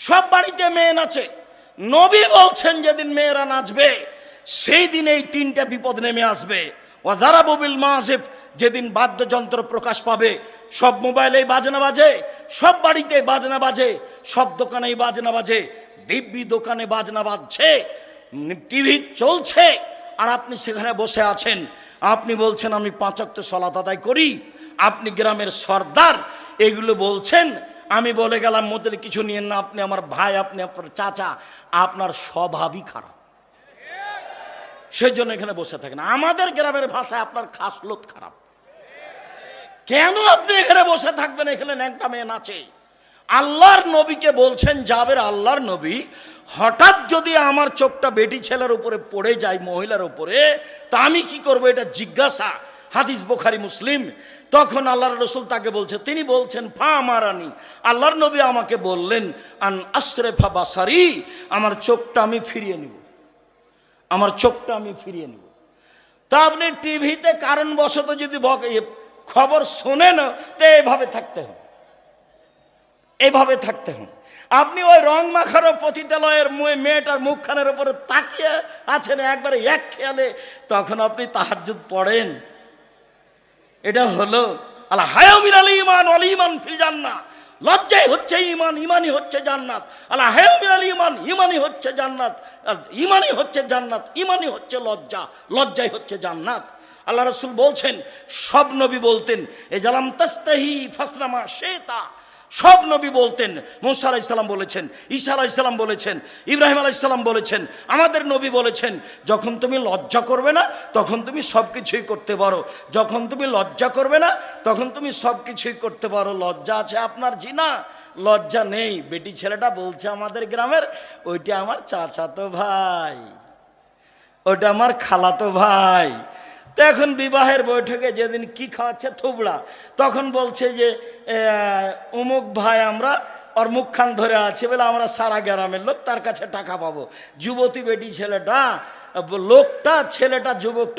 সব বাড়িতে মেয়ে নাচে নবী বলছেন যেদিন মেয়েরা নাচবে, সেই দিন এই তিনটা বিপদ নেমে আসবে। ওয়াদারা ববিল মাসিফ যেদিন বাদ্যযন্ত্র প্রকাশ পাবে, সব মোবাইলেই বাজনা বাজে, সব বাড়িতে বাজনা বাজে, সব দোকানেই বাজনা বাজে, দিব্যি দোকানে বাজনা বাজছে, টিভি চলছে, আর আপনি সেখানে বসে আছেন। আপনি বলছেন, আমি পাঁচক্ত সলাত আদায় করি। আপনি গ্রামের সর্দার, এগুলো বলছেন আমি বলে গেলাম মধ্যে কিছু নিয়েন না, আপনি আমার ভাই, আপনি আপনার চাচা, আপনার স্বভাবই খারাপ। সেই জন্য এখানে বসে থাকেন। আমাদের গ্রামের ভাষায় আপনার খাসলত খারাপ। কেন আপনি এখানে বসে থাকবেন? এখানে ন্যাংটা মেয়ে নাচে। আল্লাহর নবীকে বলছেন যাবের আল্লাহর নবী, হঠাৎ যদি আমার চোখটা বেটি ছেলের উপরে পড়ে যায়, মহিলার উপরে, তা আমি কি করব? এটা জিজ্ঞাসা। হাদিস বোখারি, মুসলিম। তখন আল্লাহর রসুল তাকে বলছে, তিনি বলছেন, ফা আমারানি। আল্লাহর নবী আমাকে বললেন, আন আশরেফা বাসারি, আমার চোখটা আমি ফিরিয়ে নিব। আমার চোখটা আমি ফিরিয়ে নিব। তা আপনি টিভিতে কারণবশত যদি খবর শোনেন, তো এইভাবে থাকতে হবে। এইভাবে থাকতে হবে। আপনি ওই রং মাখানো পতিতালয়ের মেয়েটার মুখখানের উপরে তাকিয়ে আছেন একবারে এক খেয়ালে, তখন আপনি তাহাজ্জুদ পড়েন। এটা হলো আল্লাহ হায়ামিন আলী ইমান অলি ইমান ফিল জান্নাত লজ্জাই হচ্ছে ইমান ইমানই হচ্ছে জান্নাত। আল্লাহ হায়ামিন আলী ইমান ইমানই হচ্ছে জান্নাত। ইমানই হচ্ছে জান্নাত ইমানই হচ্ছে লজ্জা, লজ্জাই হচ্ছে জান্নাত। আল্লাহ রসুল বলছেন, সব নবী বলতেন, এ জালাম তাস্তাহি ফাসলামা শেতা সব নবী বলতেন, মুসা আলাইসাল্লাম বলেছেন, ঈসা আলাইসাল্লাম বলেছেন, ইব্রাহিম আলাইসাল্লাম বলেছেন, আমাদের নবী বলেছেন, যখন তুমি লজ্জা করবে না, তখন তুমি সব কিছুই করতে পারো। যখন তুমি লজ্জা করবে না, তখন তুমি সব কিছুই করতে পারো। লজ্জা আছে আপনার জিনা, লজ্জা নেই। বেটি ছেলেটা বলছে আমাদের গ্রামের, ওইটা আমার চাচাতো ভাই ওটা আমার খালাতো ভাই তো এখন বিবাহের বৈঠকে যেদিন কি খাওয়াচ্ছে থুবড়া, তখন বলছে যে অমুক ভাই আমরা ওর মুখখান ধরে আছে বলে আমরা সারা গ্রামের লোক তার কাছে টাকা পাবো। যুবতী বেটি ছেলেটা, লোকটা, ছেলেটা, যুবকটা